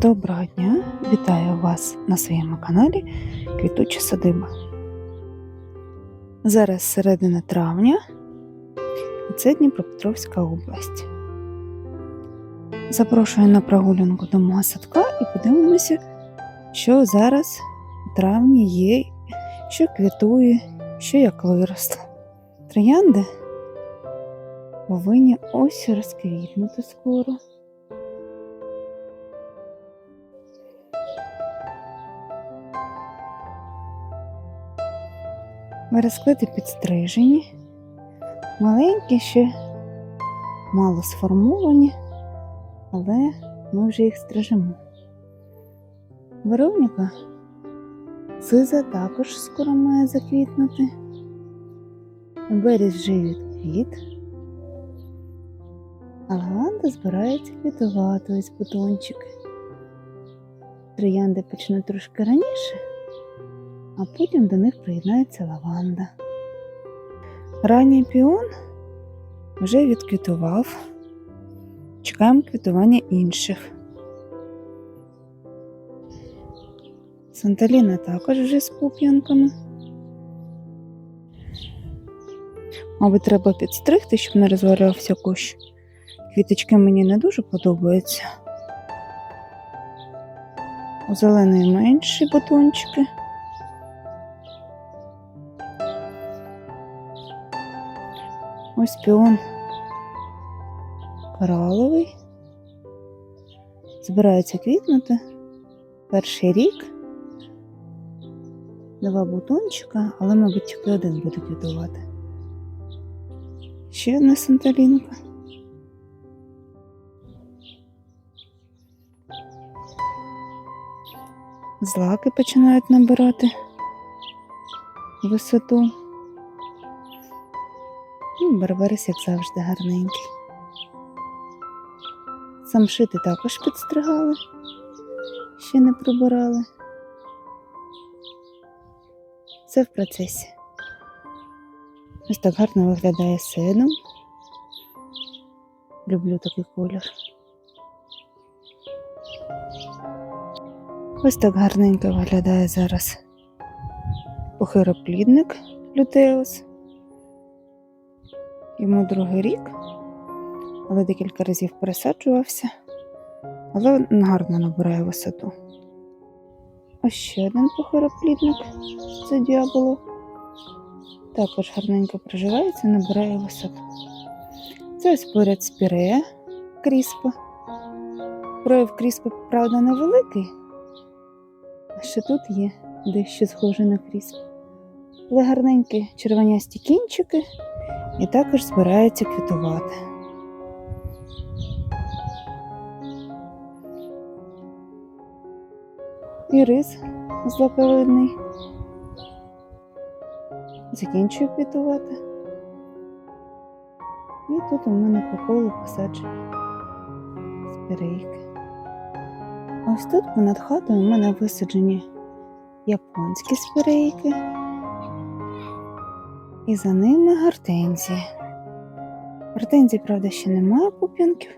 Доброго дня! Вітаю вас на своєму каналі Квітуча садиба. Зараз середина травня, і це Дніпропетровська область. Запрошую на прогулянку до мого садка і подивимося, що зараз у травні є, що квітує, що як виросло. Троянди повинні ось розквітнути скоро. Вересклети підстрижені, маленькі ще мало сформовані, але ми вже їх стрижемо. Вероніка сиза також скоро має заквітнути. Беріз вже відквіт, а лаванда збирається квітувати ось бутончики. Троянди почнуть трошки раніше а потім до них приєднається лаванда. Ранній піон вже відквітував. Чекаємо квітування інших. Санталіна також вже з пуп'янками. Мабуть, треба підстригти, щоб не розвалявся кущ. Квіточки мені не дуже подобаються. У зеленої менші бутончики. Ось піон кораловий. Збирається квітнути. Перший рік. Два бутончика, але, мабуть, тільки один буде квітувати. Ще одна санталінка. Злаки починають набирати висоту. Барбарис, як завжди, гарненький. Самшити також підстригали, ще не прибирали. Все в процесі. Ось так гарно виглядає седум. Люблю такий колір. Ось так гарненько виглядає зараз похироплідник лютеус. Йому другий рік, але декілька разів пересаджувався, але гарно набирає висоту. Ось ще один похороплідник це діаболо. Також гарненько приживається, набирає висоту. Це ось поряд спірея кріспа. Прояв кріспа, правда, невеликий, а ще тут є дещо схоже на крісп. Але гарненькі червонясті кінчики і також збирається квітувати. І рис злаковидний. Закінчую квітувати. І тут у мене по колу посаджені спірейки. Ось тут понад хатою у мене висаджені японські спірейки. І за ними гортензії. Гортензії, правда, ще немає пуп'янків,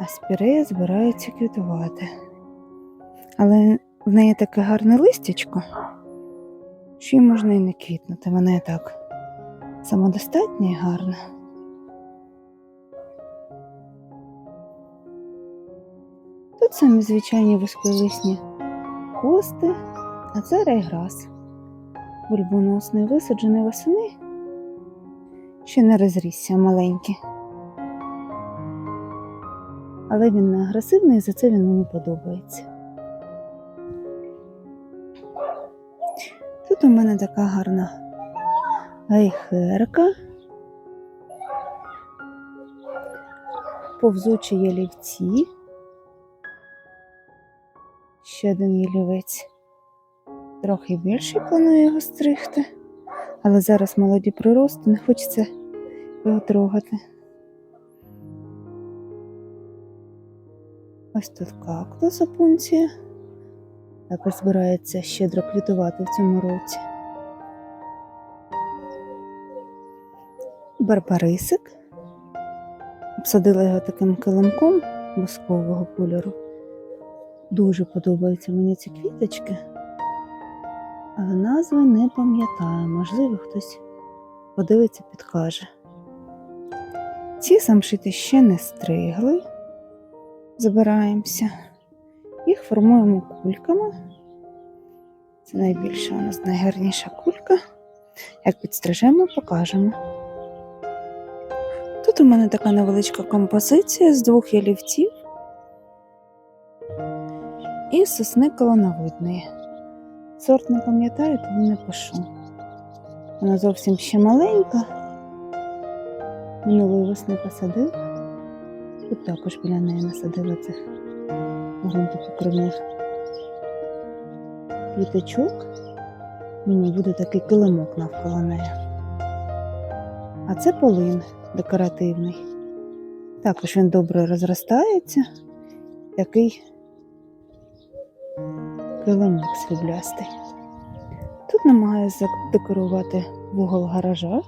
а спірея збирається квітувати. Але в неї таке гарне листячко, що їй можна і не квітнути. Вона і так самодостатня і гарна. Тут самі звичайні вузьколисні хости, а це райграс бульбоносний, висаджений восени, ще не розрісся маленький. Але він не агресивний, і за це він мені подобається. Тут у мене така гарна гайхерка, повзучі ялівці, ще один ялівець. Трохи більше планую його стригти, але зараз молоді прирости, не хочеться його трогати. Ось тут кактус опунція. Також збирається щедро квітувати в цьому році. Барбарисик. Обсадила його таким килимком воскового кольору. Дуже подобаються мені ці квіточки, але назви не пам'ятаю. Можливо, хтось подивиться, підкаже. Ці самшити ще не стригли. Забираємося. Їх формуємо кульками. Це найбільша у нас найгарніша кулька. Як підстрижемо, покажемо. Тут у мене така невеличка композиція з двох ялівців і сосни колоновидної. Сорт не пам'ятаю, тому не пишу. Вона зовсім ще маленька. Минулої весни посадив. Тут також біля неї насадила цих ґрунтопокривних квіточок. Мені буде такий килимок навколо неї. А це полин декоративний. Також він добре розростається. Такий килимок сріблястий. Тут намагаюся задекорувати вугол гаража.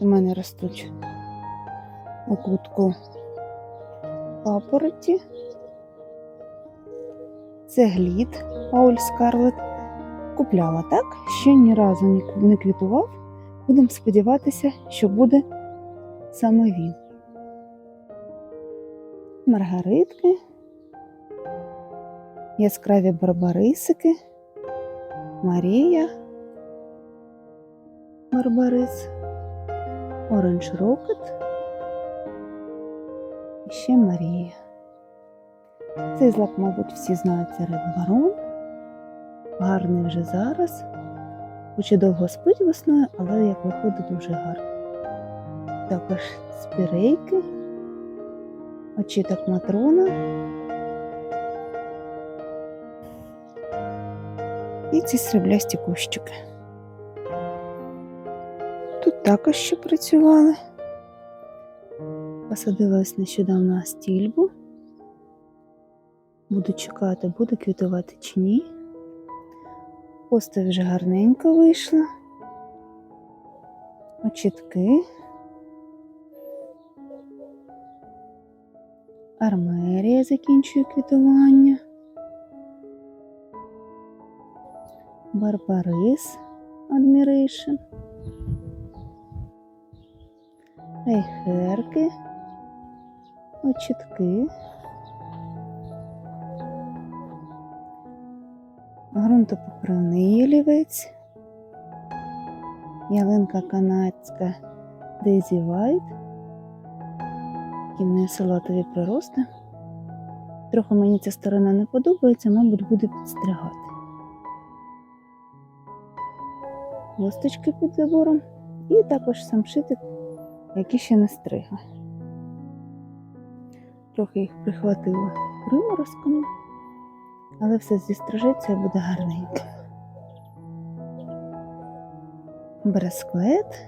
У мене ростуть у кутку папороті. Це глід Пауль Скарлет. Купляла так, ще ні разу не квітував. Будемо сподіватися, що буде саме він. Маргаритки, яскраві барбарисики, Марія, Барбарис, Оранж Рокет і ще Марія. Цей злак, мабуть, всі знають це Ред Барон. Гарний вже зараз. Хоч і довго спить весною, але як виходить дуже гарно. Також спірейки, очіток матрона. І ці сріблясті кущики. Тут також ще працювали. Посадила ось нещодавно стільбу. Буду чекати, буде квітувати чи ні. Постать вже гарненько вийшла. Очітки. Армерія закінчує квітування. Барбарис Admiration. Айхерки. Очітки. Грунтопокривний ялівець. Ялинка канадська Дейзі Вайт. Такі салатові прирости. Трохи мені ця сторона не подобається, мабуть, буде підстригати. Листочки під забором. І також самшитик, який ще не стригли. Трохи їх прихватило приморозками, але все зістрижеться і буде гарненько. Бресклет.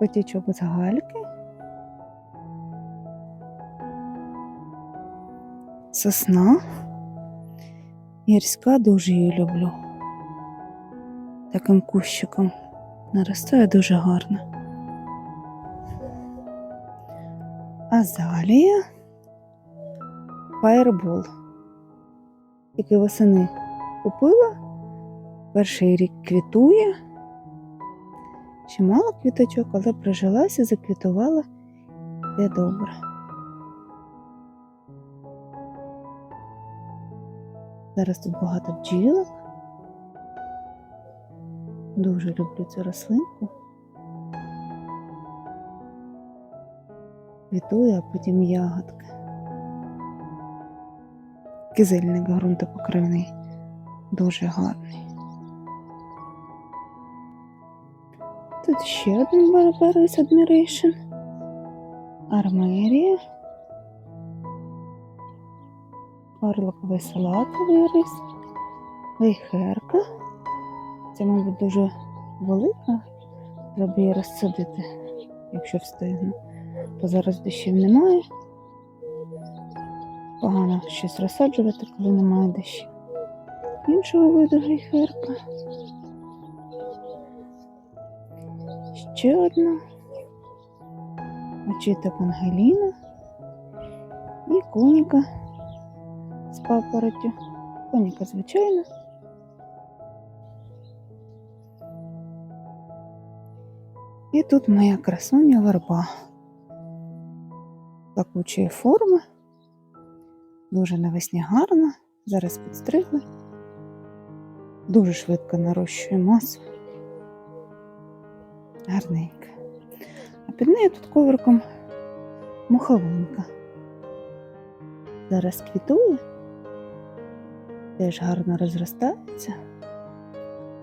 Потічок з гальки. Сосна. Гірська дуже її люблю. Таким кущиком наростає дуже гарно. Азалія. Фаєрбол. Який восени купила. Перший рік квітує. Чимало квіточок, але прижилася, заквітувала де добре. Зараз тут багато бджілок. Дуже люблю цю рослинку. Квітує, а потім ягодки. Кизильник ґрунтопокривний. Дуже гарний. Тут ще один Барбарис Admiration. Армерія. Орликовий салатовий рис. Вейхерка. Це, мабуть, дуже велика. Треба її розсадити, якщо встигну. Бо зараз дощів немає. Погано щось розсаджувати, коли немає дощів. Іншого виду гейхерка. Ще одна. Очіток Ангеліна. І коніка з папоротю. Коніка звичайна. І тут моя красуня верба. Плакучої форми. Дуже навесні гарна. Зараз підстригли. Дуже швидко нарощує масу. Гарненька. А під нею тут ковриком муховинка. Зараз квітує, теж гарно розростається.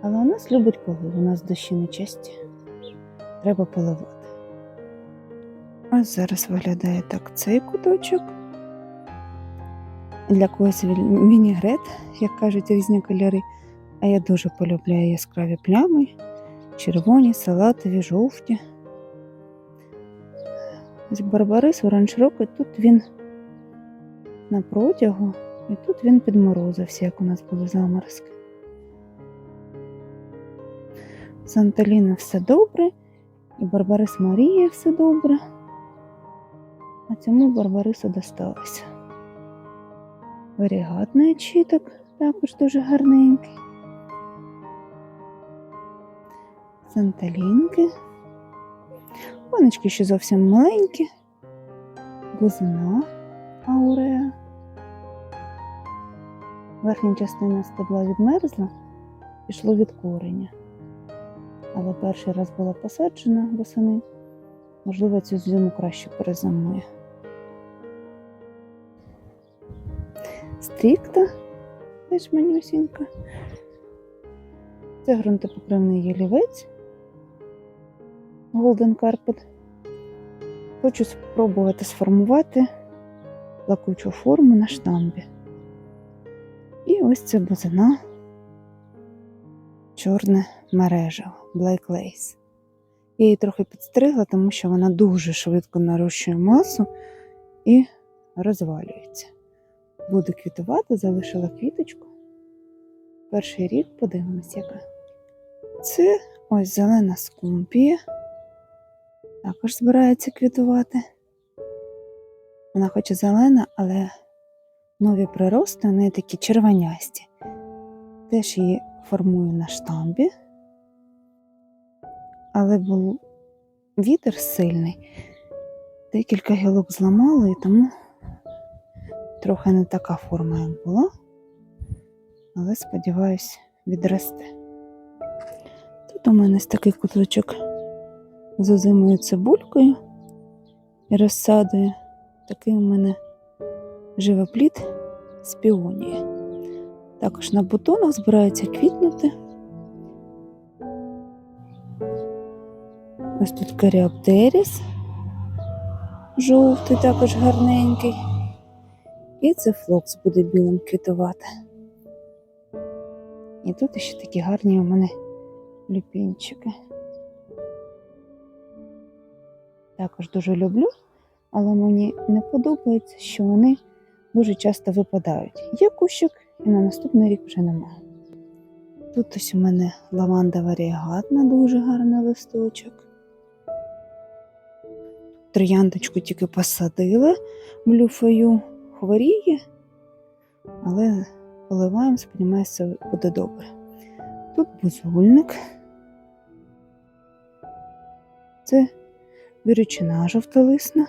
Але у нас любить полив, у нас дощі не часті. Треба поливати. Ось зараз виглядає так цей куточок. Для когось вінігрет, як кажуть, різні кольори. А я дуже полюбляю яскраві плями, червоні, салатові, жовті. Барбарис Оранж Рокет, тут він на протягу, і тут він підморозився, як у нас були заморозки. Санталіна все добре, і Барбарис Марія все добре. А цьому Барбарису досталося. Варігатний очіток також дуже гарненький. Санталінки. Воночки ще зовсім маленькі. Бузина ауреа. Верхня частина стебла відмерзла, пішло від кореня. Але перший раз була посаджена восени. Можливо, цю зиму краще перезимує. Стрікта теж манюсінька. Це ґрунтопокривний ялівець Golden Carpet. Хочу спробувати сформувати плакучу форму на штамбі. І ось це бузина чорне мережево Black Lace. Я її трохи підстригла, тому що вона дуже швидко нарощує масу і розвалюється. Буде квітувати, залишила квіточку. Перший рік подивимось, яка. Це ось зелена скумпія. Також збирається квітувати. Вона хоч і зелена, але нові прирости, вони такі червонясті. Теж її формую на штамбі. Але був вітер сильний. Декілька гілок зламало і тому трохи не така форма, як була. Але сподіваюсь, відросте. Тут у мене такий куточок з озимою цибулькою і розсадою. Такий у мене живопліт з піонії. Також на бутонах збирається квітнути. Ось тут каріоптеріс жовтий, також гарненький. І це флокс буде білим квітувати. І тут ще такі гарні у мене люпінчики. Також дуже люблю, але мені не подобається, що вони дуже часто випадають. Є кущик, і на наступний рік вже немає. Тут ось у мене лаванда варіагатна, дуже гарний листочок. Трояндочку тільки посадила, блюфою хворіє, але поливаємо, сподіваюся, буде добре. Тут бузульник. Це вірючина жовтолисна.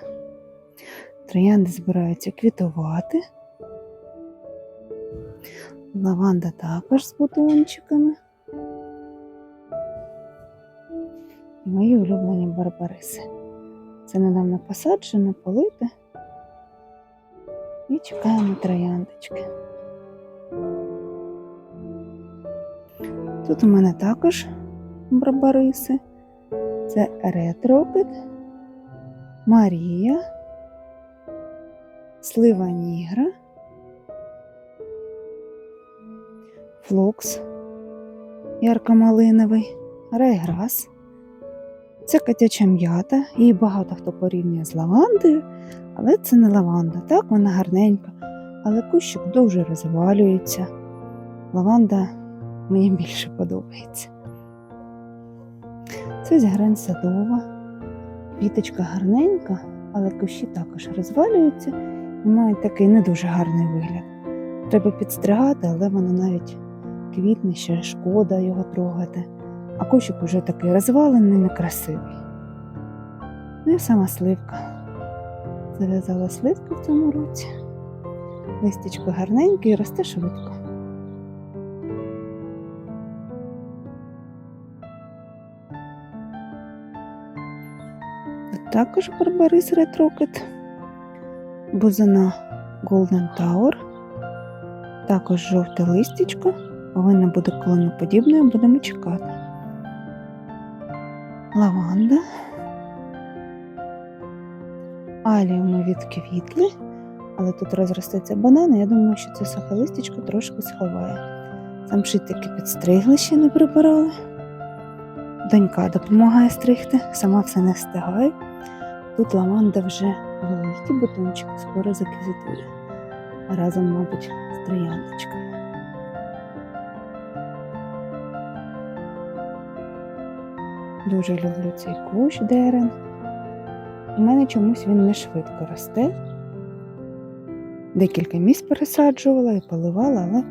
Троянди збираються квітувати. Лаванда також з бутончиками. І мої улюблені барбариси. Це недавно посаджене, полите. І чекаємо трояндочки. Тут у мене також барбариси. Це ретропит, Марія, Слива Нігра, Флокс, ярко-малиновий, райграс. Це котяча м'ята, її багато хто порівнює з лавандою, але це не лаванда. Так, вона гарненька, але кущик дуже розвалюється. Лаванда мені більше подобається. Це зігрань садова, квіточка гарненька, але кущі також розвалюються мають такий не дуже гарний вигляд. Треба підстригати, але воно навіть квітне, ще шкода його трогати. А кущик уже такий розвалений, некрасивий. Ну і сама сливка. Зав'язала сливки в цьому році. Листячко гарненьке і росте швидко. Також барбарис ретрокет, бузина Golden Tower, також жовте листячко, повинна бути колоноподібною, будемо чекати. Лаванда. Аліуми відквітли, але тут розростеться банан, я думаю, що це сухе листячко трошки сховає. Там шитики підстригли, ще не прибирали. Донька допомагає стригти, сама все не встигає. Тут лаванда вже великий бутончик, скоро заквітує. Разом, мабуть, з трояндочкою. Дуже люблю цей кущ дерен. У мене чомусь він не швидко росте. Декілька місць пересаджувала і поливала, але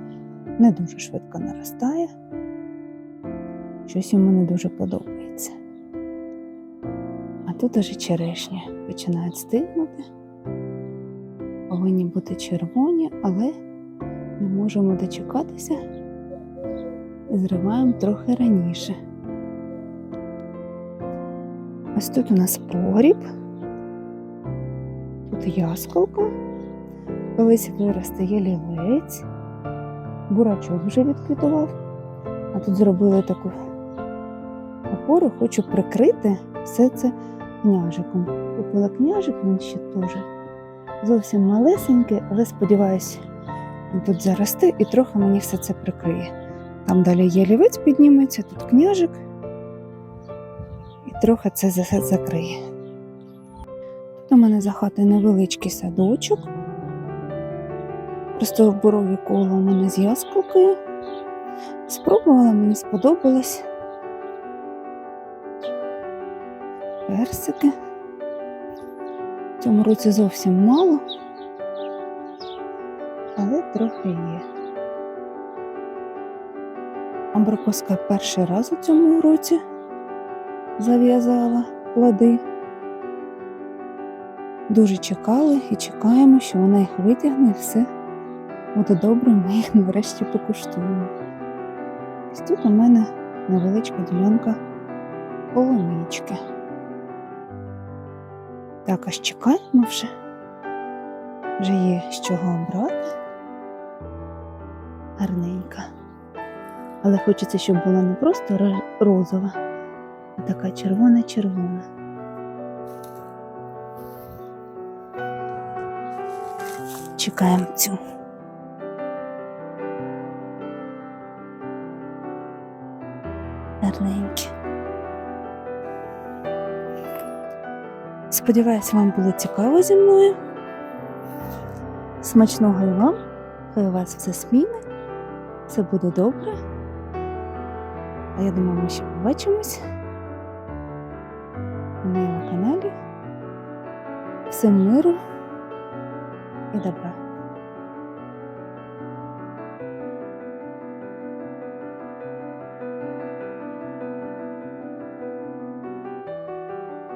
не дуже швидко наростає. Щось йому не дуже подобається. А тут уже черешня. Починають стигнути. Повинні бути червоні, але не можемо дочекатися. І зриваємо трохи раніше. Ось тут у нас погріб, тут ясколка, колись виросте ялівець, бурачок вже відквітував, а тут зробили таку опору, хочу прикрити все це княжиком. Купила княжик, він ще теж зовсім малесенький, але сподіваюся, він тут заросте і трохи мені все це прикриє. Там далі ялівець підніметься, тут княжик і трохи це за- закриє. Тут у мене за хатою невеличкий садочок. Просто борові коло у мене з. Спробувала, мені сподобалось. Персики. В цьому році зовсім мало, але трохи є. Абрикоска перший раз у цьому році зав'язала плоди. Дуже чекали і чекаємо, що вона їх витягне і все буде добре, ми їх нарешті покуштуємо. Ось тут у мене невеличка ділянка полунички. Також чекаємо вже. Вже є з чого обрати. Гарненька. Але хочеться, щоб була не просто розова, а така червона-червона. Чекаємо цю. Гарненькі. Сподіваюсь, вам було цікаво зі мною. Смачного і вам, хай у вас все сміне, все буде добре. А я думаю, ми ще побачимось на моєму каналі. Всім миру і добра.